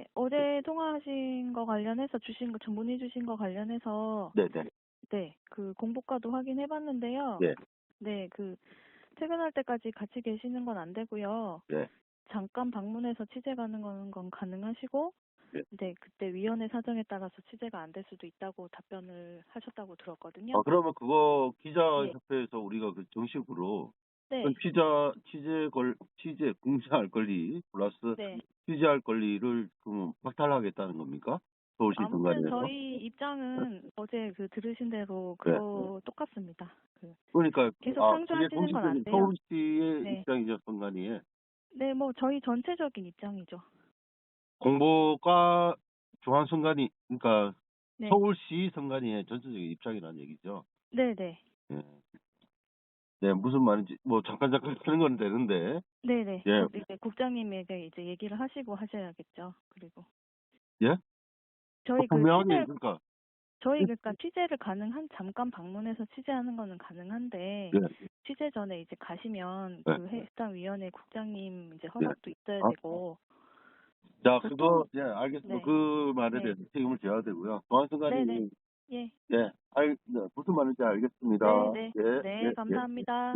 네. 어제 통화하신 거 관련해서 주신 거, 문의 주신 거 관련해서, 네네. 네, 그 공보가도 확인해 봤는데요. 네. 네, 그, 퇴근할 때까지 같이 계시는 건 안 되고요. 네. 잠깐 방문해서 취재 가는 건, 건 가능하시고, 네. 네, 그때 위원회 사정에 따라서 취재가 안 될 수도 있다고 답변을 하셨다고 들었거든요. 아, 그러면 그거 기자협회에서 우리가 그 정식으로 네, 그 취자, 취재 걸, 취재, 공시할 권리, 플러스 네. 취재할 권리를 그럼 박탈하겠다는 겁니까? 서울시 아무튼. 저희 입장은 어제 그 들으신 대로 그거 똑같습니다. 그, 그러니까, 계속 아, 상주하시는 건안 공식적인 돼요. 서울시의 네. 입장이죠, 선관위에. 네, 뭐 저희 전체적인 입장이죠. 공보가 중앙 선관위, 그러니까 네, 서울시 선관위의 전체적인 입장이라는 얘기죠. 네, 네, 예. 네, 무슨 말인지, 뭐, 잠깐, 잠깐 하는 건 되는데, 네, 네. 예. 그 이제 국장님에게 이제 얘기를 하시고 하셔야겠죠. 그리고 예? 저희 그 분명하게, 취재, 그러니까, 저희 그러니까 취재를 가능한 잠깐 방문해서 취재하는 거는 가능한데 예. 취재 전에 이제 가시면 네. 그 해당 위원회 국장님 이제 허락도 있어야 아. 되고 자, 그거, 예, 알겠습니다. 네. 그 말에 네. 대해서 책임을 져야 되고요. 중앙선관위, 네네. 예, 예, 알, 네, 무슨 말인지 알겠습니다. 네, 네, 예, 네, 예, 예. 감사합니다. 예.